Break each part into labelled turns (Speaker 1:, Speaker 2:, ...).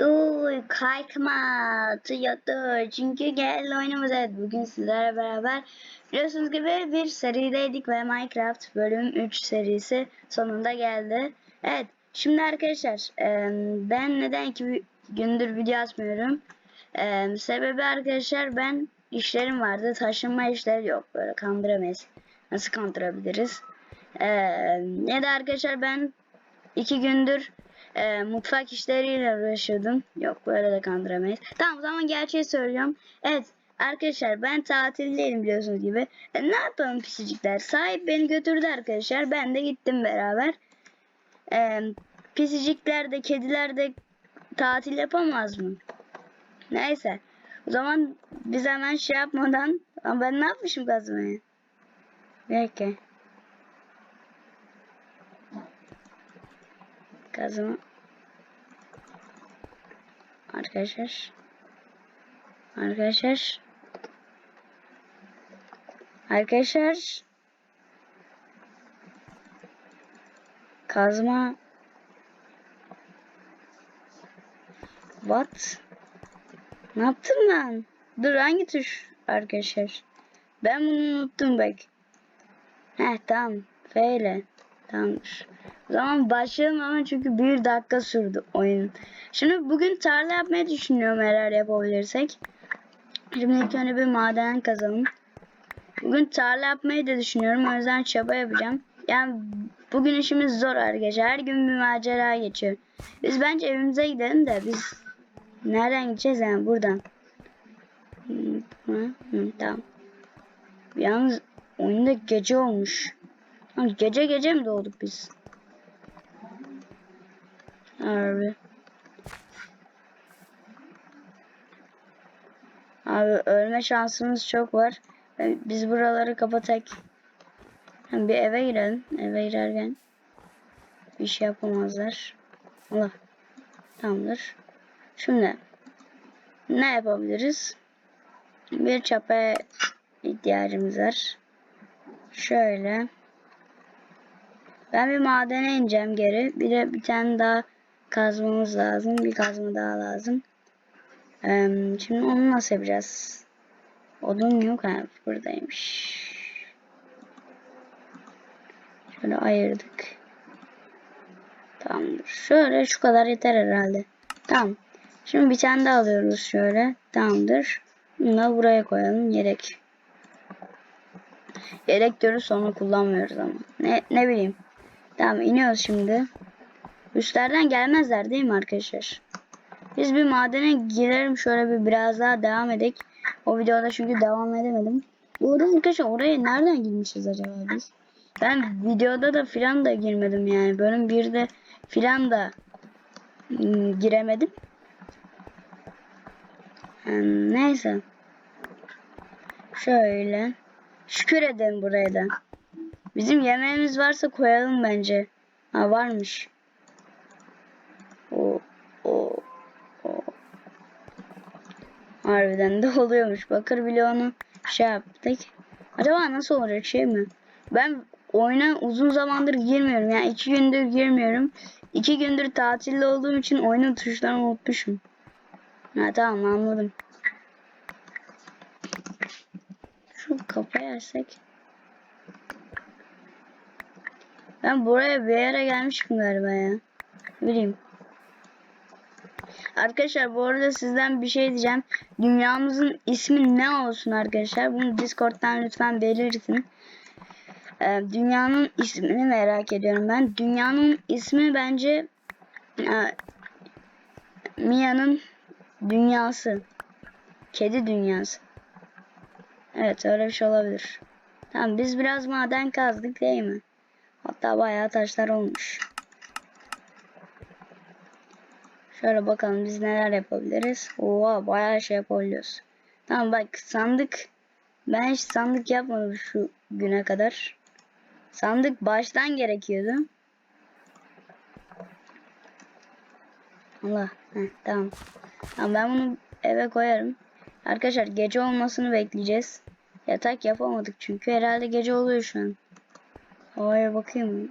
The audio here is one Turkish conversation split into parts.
Speaker 1: Dur kaykma Toyota çünkü gel oynamamız evet bugün sizlerle beraber biliyorsunuz gibi bir serideydik ve Minecraft bölüm 3 serisi sonunda geldi. Evet şimdi arkadaşlar ben neden iki gündür video atmıyorum? Sebebi arkadaşlar ben işlerim vardı. Taşınma işleri yok. Böyle kandıramayız. Nasıl kandırabiliriz? Ne de arkadaşlar ben iki gündür e, mutfak işleriyle uğraşıyordum. Yok böyle de kandıramayız. Tamam o zaman gerçeği söylüyorum. Evet arkadaşlar ben tatildeydim biliyorsunuz gibi. E, ne yapalım pisicikler? Sahip beni götürdü arkadaşlar. Ben de gittim beraber. E, pisicikler de kediler de tatil yapamaz mı? Neyse. O zaman biz hemen şey yapmadan ama ben ne yapmışım kazmaya? Belki. Kazma. Arkadaşlar. Arkadaşlar. Arkadaşlar. Kazma. What? Ne yaptım ben? Dur hangi tuş arkadaşlar? Ben bunu unuttum bak. Heh tamam. F ile. Tamamdır. Zaman başlayalım ama çünkü bir dakika sürdü oyun. Şimdi bugün tarla yapmayı düşünüyorum eğer yapabilirsek. Şimdi ilk önce bir maden kazalım. Bugün tarla yapmayı da düşünüyorum. O yüzden çaba yapacağım. Yani bugün işimiz zor arkadaşlar. Her gün bir macera geçiyor. Biz bence evimize gidelim de biz nereden gideceğiz yani buradan. Tamam. Yalnız oyunda gece olmuş. Gece gece mi doğduk biz? Abi. Abi ölme şansımız çok var. Biz buraları kapatak. Bir eve girelim. Eve girerken bir şey yapamazlar. Allah. Tamamdır. Şimdi ne yapabiliriz? Bir çapa ihtiyacımız var. Şöyle. Ben bir madene ineceğim geri. Bir de bir tane daha kazmamız lazım. Bir kazma daha lazım. Ee, şimdi onu nasıl yapacağız? Odun yok ha buradaymış. Şöyle ayırdık. Tamamdır. Şöyle şu kadar yeter herhalde. Tamam. Şimdi bir tane daha alıyoruz şöyle. Tamamdır. Bunu da buraya koyalım. Yedek. Yedek diyoruz sonra kullanmıyoruz ama. Ne, ne bileyim. Tamam iniyoruz şimdi. Üstlerden gelmezler değil mi arkadaşlar? Biz bir madene girelim şöyle bir biraz daha devam edek. O videoda çünkü devam edemedim. Bu arada arkadaşlar oraya nereden girmişiz acaba biz? Ben videoda da filan da girmedim yani. Bölüm 1'de filan da ım, giremedim. Hmm, neyse. Şöyle. Şükür edelim buraya da. Bizim yemeğimiz varsa koyalım bence. Ha varmış. O o o. Harbiden de oluyormuş. Bakır bile şey yaptık. Acaba nasıl olacak şey mi? Ben oyuna uzun zamandır girmiyorum. Yani iki gündür girmiyorum. İki gündür tatilde olduğum için oyunun tuşlarını unutmuşum. Ha tamam anladım. Şu kapıyı açsak. Ben buraya bir yere gelmişim galiba ya. Bileyim. Arkadaşlar bu arada sizden bir şey diyeceğim. Dünyamızın ismi ne olsun arkadaşlar? Bunu Discord'dan lütfen belirtin. Ee, dünyanın ismini merak ediyorum ben. Dünyanın ismi bence e, Mia'nın dünyası. Kedi dünyası. Evet öyle bir şey olabilir. Tamam biz biraz maden kazdık değil mi? Hatta bayağı taşlar olmuş. Şöyle bakalım biz neler yapabiliriz. Oha bayağı şey yapabiliyoruz. Tamam bak sandık. Ben hiç sandık yapmadım şu güne kadar. Sandık baştan gerekiyordu. Allah. Heh, tamam. Tamam ben bunu eve koyarım. Arkadaşlar gece olmasını bekleyeceğiz. Yatak yapamadık çünkü herhalde gece oluyor şu an. Havaya bakayım.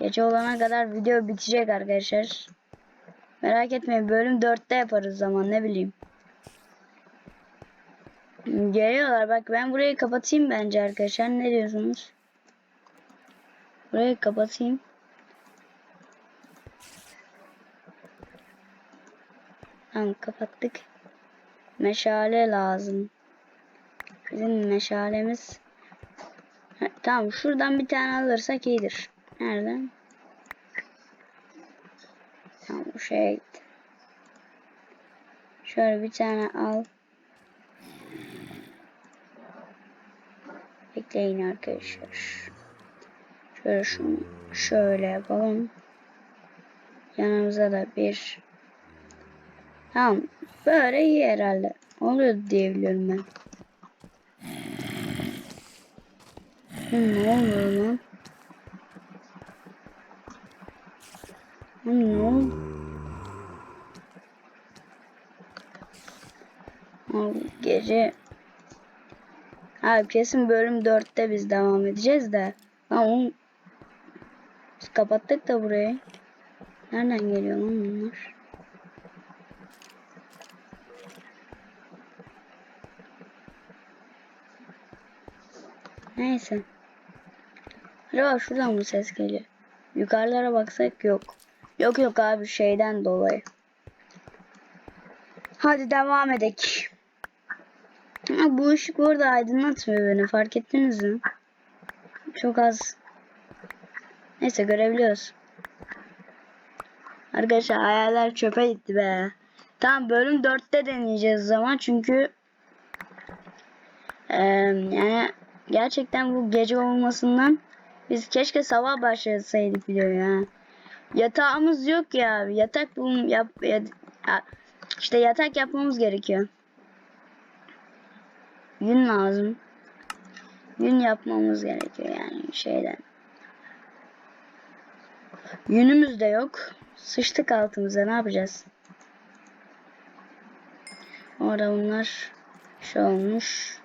Speaker 1: Gece olana kadar video bitecek arkadaşlar. Merak etmeyin bölüm 4'te yaparız zaman ne bileyim. Geliyorlar bak ben burayı kapatayım bence arkadaşlar ne diyorsunuz? Burayı kapatayım. Tamam kapattık. Meşale lazım. Bizim meşalemiz. Ha, tamam şuradan bir tane alırsak iyidir. Nereden? Şeye gitti. Şöyle bir tane al. Bekleyin arkadaşlar. Şöyle şunu şöyle yapalım. Yanımıza da bir. Tamam. Böyle iyi herhalde. Oluyor diye biliyorum ben. Hı, ne oluyor lan? Hı, ne oldu? Gece Abi kesin bölüm 4'te biz devam edeceğiz de. Ama biz kapattık da burayı. Nereden geliyor lan bunlar? Neyse. Acaba şuradan mı ses geliyor? Yukarılara baksak yok. Yok yok abi şeyden dolayı. Hadi devam edek. Ha, bu ışık orada aydınlatmıyor beni fark ettiniz mi? Çok az. Neyse görebiliyoruz. Arkadaşlar hayaller çöpe gitti be. Tamam bölüm 4'te deneyeceğiz zaman çünkü eee, yani gerçekten bu gece olmasından biz keşke sabah başlasaydık videoyu ya. Yatağımız yok ya. Yatak bulun yap ya, ya- işte yatak yapmamız gerekiyor. Yün lazım. Yün yapmamız gerekiyor yani şeyden. Yünümüz de yok. Sıçtık altımıza ne yapacağız? Orada bunlar şey olmuş.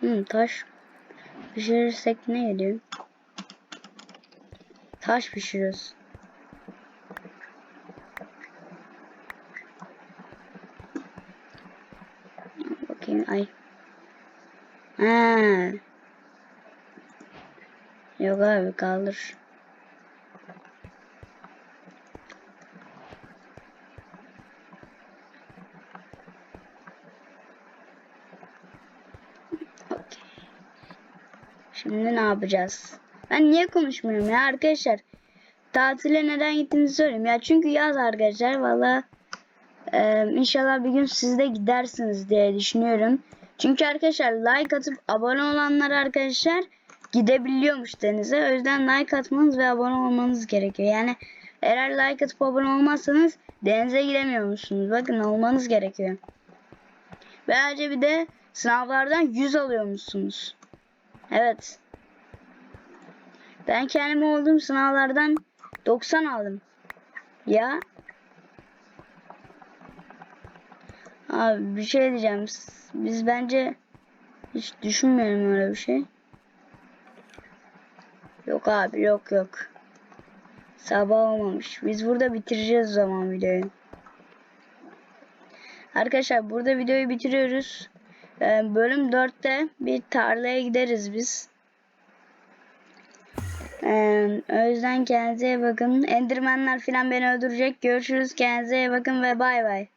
Speaker 1: Hmm, taş pişirirsek ne geliyor? Taş pişiriyoruz. Bakayım ay. Ha. Yok abi kaldır. Şimdi ne yapacağız? Ben niye konuşmuyorum ya arkadaşlar? Tatile neden gittiğinizi söyleyeyim. Ya çünkü yaz arkadaşlar valla ee, inşallah bir gün siz de gidersiniz diye düşünüyorum. Çünkü arkadaşlar like atıp abone olanlar arkadaşlar gidebiliyormuş denize. O yüzden like atmanız ve abone olmanız gerekiyor. Yani eğer like atıp abone olmazsanız denize gidemiyormuşsunuz. Bakın olmanız gerekiyor. Ve ayrıca bir de sınavlardan 100 alıyormuşsunuz. Evet. Ben kendim olduğum sınavlardan 90 aldım. Ya Abi bir şey diyeceğim. Biz bence hiç düşünmüyorum öyle bir şey. Yok abi yok yok. Sabah olmamış. Biz burada bitireceğiz o zaman videoyu. Arkadaşlar burada videoyu bitiriyoruz. Ee, bölüm 4'te bir tarlaya gideriz biz. Ee, o yüzden kendinize bakın. Endermenler falan beni öldürecek. Görüşürüz. Kendinize bakın ve bay bay.